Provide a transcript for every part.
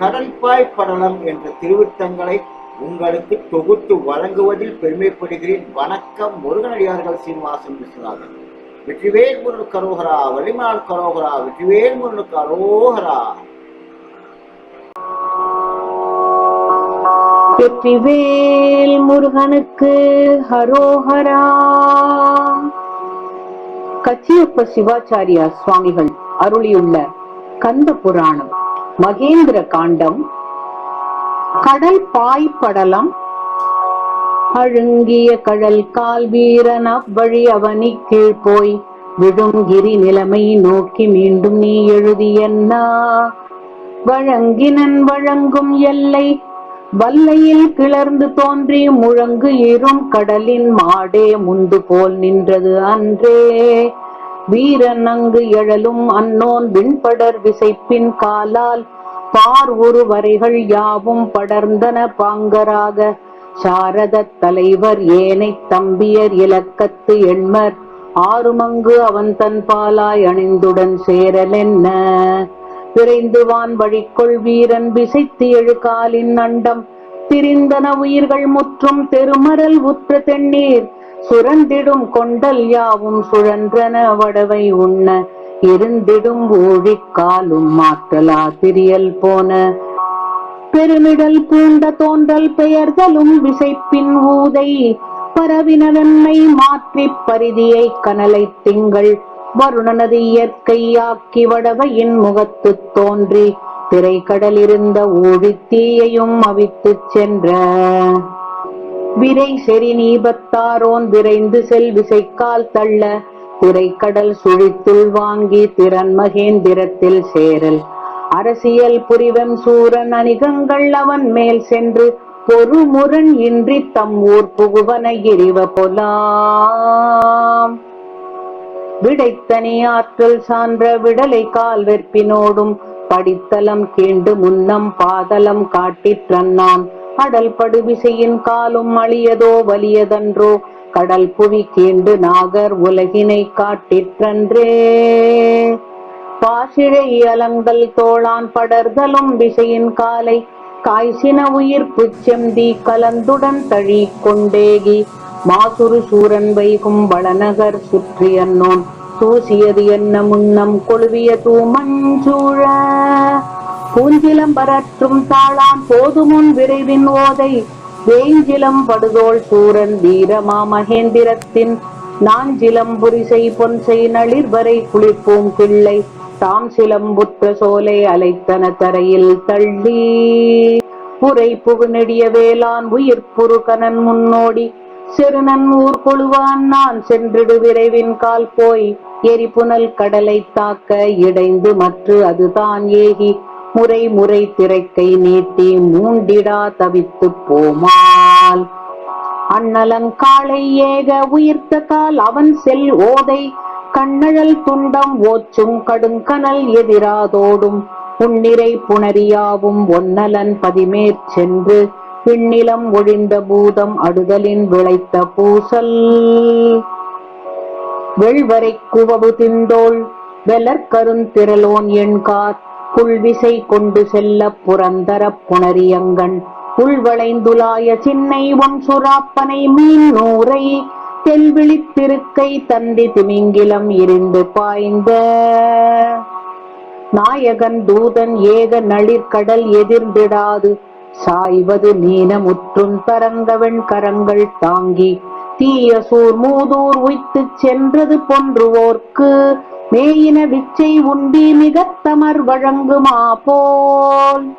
கடல்பாய் படலம் என்ற திருவித்தங்களை உங்களுக்கு தொகுத்து வழங்குவதில் பெருமைப்படுகிறேன். வணக்கம் முருகனடியார்கள் சீனிவாசன் விஸ்வநாதன் வெற்றிவேல் முருகன் கரோகரா வலிமால் கரோகரா வெற்றிவேல் முருகன் கரோகரா. வெற்றிவேல் முருகனுக்கு ஹரோஹரா. கச்சியப்ப சிவாச்சாரியா சுவாமிகள் அருளியுள்ள கந்த புராணம். மகேந்திர காண்டம். கடல் பாய் படலம். அழுங்கிய கடல் கால் வீரன் அவ்வழி அவனி கீழ் போய். விழுங்கிரி நிலைமை நோக்கி மீண்டும் நீ எழுதியன்னா. வழங்கினன் வழங்கும் எல்லை. வல்லையில் கிளர்ந்து தோன்றி முழங்கு இரும் கடலின் மாடே முந்து போல் நின்றது அன்றே. வீரன் அங்கு எழலும் அன்னோன் விண்படர் விசைப்பின் காலால். பார் ஒரு வரைகள் யாவும் படர்ந்தன பாங்கராக. சாரத தலைவர் ஏனை தம்பியர் இலக்கத்து எண்மர். ஆறுமங்கு அவன் தன் பாலாய் அணிந்துடன் சேரலென்ன. விரைந்து வான் வழிக்கொள் வீரன் விசைத்து எழு காலின் அண்டம். திரிந்தன உயிர்கள் முற்றும் தெருமரல் உற்ற தென்னீர் சுரந்திடும் கொண்டல் யாவும் சுழன்றன வடவை உண்ண இருந்திடும் ஊழிக்காலும் மாற்றலா திரியல் போன. பெருமிடல் பூண்ட தோன்றல் பெயர்தலும் விசைப்பின் ஊதை பரவினவென்னை மாற்றிப் பரிதியை கனலை திங்கள் வருணனது இயற்கையாக்கி வடவையின் முகத்துத் தோன்றி திரைக்கடலிருந்த ஊழித்தீயையும் அவித்துச் சென்ற. விரை செறி நீபத்தாரோன் விரைந்து செல் விசைக்கால் தள்ள திரைக்கடல் சுழித்துள் வாங்கி திறன் மகேந்திரத்தில் சேரல். அரசியல் புரிவம் சூரன் அணிகங்கள் அவன் மேல் சென்று பொறுமுரண் இன்றி தம் ஊர் புகுவன எரிவ பொலாம். விடைத்தனி ஆற்றல் சான்ற விடலை கால் வெற்பினோடும் படித்தலம் கீண்டு முன்னம் பாதலம் காட்டிற்றன்னான் கடல் படுவிசையின் காலும் அழியதோ வலியதன்றோ? கடல் புவி கேண்டு நாகர் உலகினை காட்டிற்றன்றே. பாசிழை அலங்கல் தோளான் படர்தலும் விசையின் காலை காய்ச்சின உயிர் புச்செந்தி கலந்துடன் தழி கொண்டேகி மாசுரு சூரன் வைகும் வளநகர் சுற்றி அன்னோன் தூசியது என்ன முன்னம் கொழுவிய தூமஞ்சூழ பூஞ்சிலம் பரற்றும் தாளான் போதுமுன் விரைவின் ஓதை. வேஞ்சிலம் படுதோள் சூரன் வீரமா மகேந்திரத்தின். நாஞ்சிலம் புரிசை பொன்சை நளிர்வரை குளிப்போம் பிள்ளை. தாம் சிலம்புற்ற சோலை அலைத்தன தரையில் தள்ளி. புரை புகு நெடிய வேளான் உயிர் புருகனன் முன்னோடி. சிறுநன் ஊர் கொழுவான் நான் சென்றிடு விரைவின் கால் போய். எரிபுனல் கடலை தாக்க இடைந்து மற்று அதுதான் ஏகி. முறை முறை திரைக்கை நீட்டி மூண்டிடா தவித்து போமால். அண்ணலங்காளை ஏக உயிர்த்த கால் அவன் செல் ஓதை. கண்ணழல் துண்டம் ஓச்சும் கடுங்கனல் எதிராதோடும். உன்னிறை புணரியாவும் ஒன்னலன் பதிமேற் சென்று. பின்னிலம் ஒழிந்த பூதம் அடுதலின் விளைத்த பூசல். வெள்வரை குவவு திந்தோள் வெலற்கருந்திரலோன் எண்கார் புல்விசை கொண்டு செல்ல புறந்தரப் புணரியங்கண். உள்வளைந்துலாய சின்னை ஒன் சுறாப்பனை மீன் நூரை தெல்விழித்திருக்கை தந்தி திமிங்கிலம் இருந்து பாய்ந்த. நாயகன் தூதன் ஏக நளிர்கடல் எதிர்ந்திடாது. சாய்வது நீனமுற்றும் தரங்கவெண் கரங்கள் தாங்கி தீய சூர் மூதூர் உய்த்துச் சென்றது பொன்றுவோர்க்கு. மேயின விச்சை உண்டி மிகத்தமர் வழங்குமா போல்.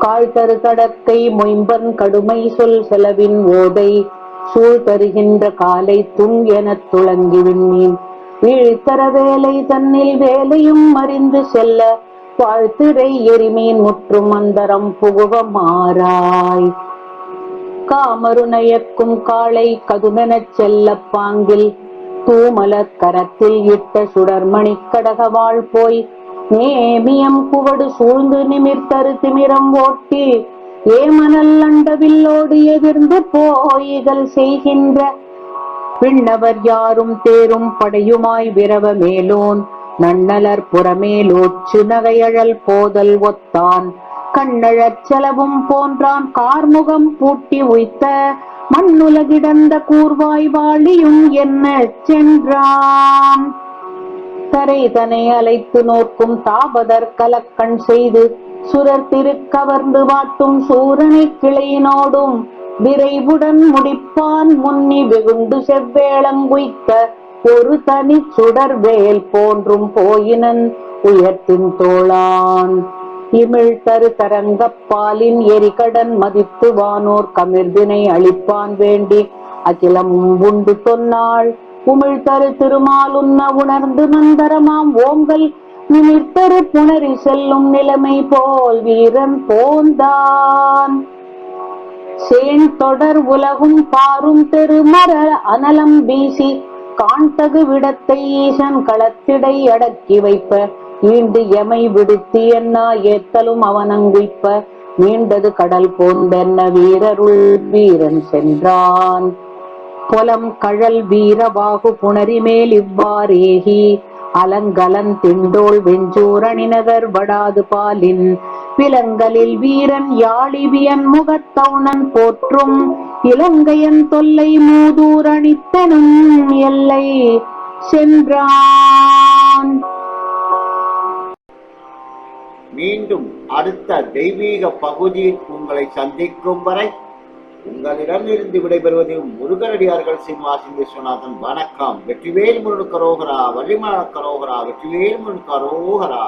கால்தரு தடத்தை மொயம்பன் கடுமை சொல் செலவின் ஓதை. சூழ் தருகின்ற காலை துங் எனத் துளங்கி விண்ணேன். வீழ்த்தர வேலை தன்னில் வேலையும் அறிந்து செல்ல. வாழ்த்திரை எரிமீன் முற்றும் அந்தரம் புகுவ மாறாய். காமருநயக்கும் காளை கதுமெனச் செல்ல பாங்கில் தூமலர் கரத்தில் இட்ட சுடர்மணி கடகவாள் போய் நேமியம் குவடு சூழ்ந்து நிமிர்த்தரு திமிரம் ஓட்டி ஏமனல் அண்டவில்லோடு எதிர்ந்து போயிகள் செய்கின்ற விண்ணவர் யாரும் தேரும் படையுமாய் விரவ மேலோன் நன்னலர் புறமேலோச்சு நகையழல் போதல் ஒத்தான் கண்ணழற் செலவும் போன்றான் கார்முகம் பூட்டி உய்த்த மண்ணுலகிடந்த கூர்வாய் வாழியும் என்ன சென்றான். தரை தனை அலைத்து நோக்கும் தாபதர் கலக்கண் செய்து சுரர் திருக்கவர்ந்து வாட்டும் சூரனை கிளையினோடும் விரைவுடன் முடிப்பான் முன்னி வெகுண்டு செவ்வேளங்குய்த்த ஒரு தனி சுடர் வேல் போன்றும் போயினன் உயர்த்தின் தோளான் இமிழ் தரு தரங்கப்பாலின் எரிகடன் மதித்து வானோர் கமிர்தினை அளிப்பான் வேண்டி. அகிலம் உண்டு சொன்னாள் உமிழ் தரு திருமால் உணர்ந்து மந்தரமாம் ஓங்கல். நிமிர்த்தரு புணரி செல்லும் நிலைமை போல் வீரன் போந்தான் சேன் தொடர் உலகும் பாரும் தெருமர அனலம் வீசி. காண்தகு விடத்தை ஈசன் களத்திடை அடக்கி வைப்ப. ஈண்டு எமை விடுத்தி என்னா ஏத்தலும் அவனங்குய்ப்ப மீண்டது கடல் போந்தென்ன வீரருள் வீரன் சென்றான். புலம் கழல் வீரவாகு புணரி மேல் இவ்வாறேகி அலங்கலன் திண்டோள் வெஞ்சூரணிநகர் வடாது பாலின். விலங்கலில் வீரன் யாழிவியன் முகத்தவுணன் போற்றும் இலங்கையன் தொல்லை மூதூரணித்தனும் எல்லை சென்றான். மீண்டும் அடுத்த தெய்வீக பகுதியில் உங்களை சந்திக்கும் வரை உங்களிடமிருந்து விடைபெறுவது முருகனடியார்கள் சிம்மாசின் விஸ்வநாதன். வணக்கம். வெற்றிவேல் முருகன் கரோகரா வள்ளிமலர் கரோகரா வெற்றிவேல் முருகன் கரோகரா.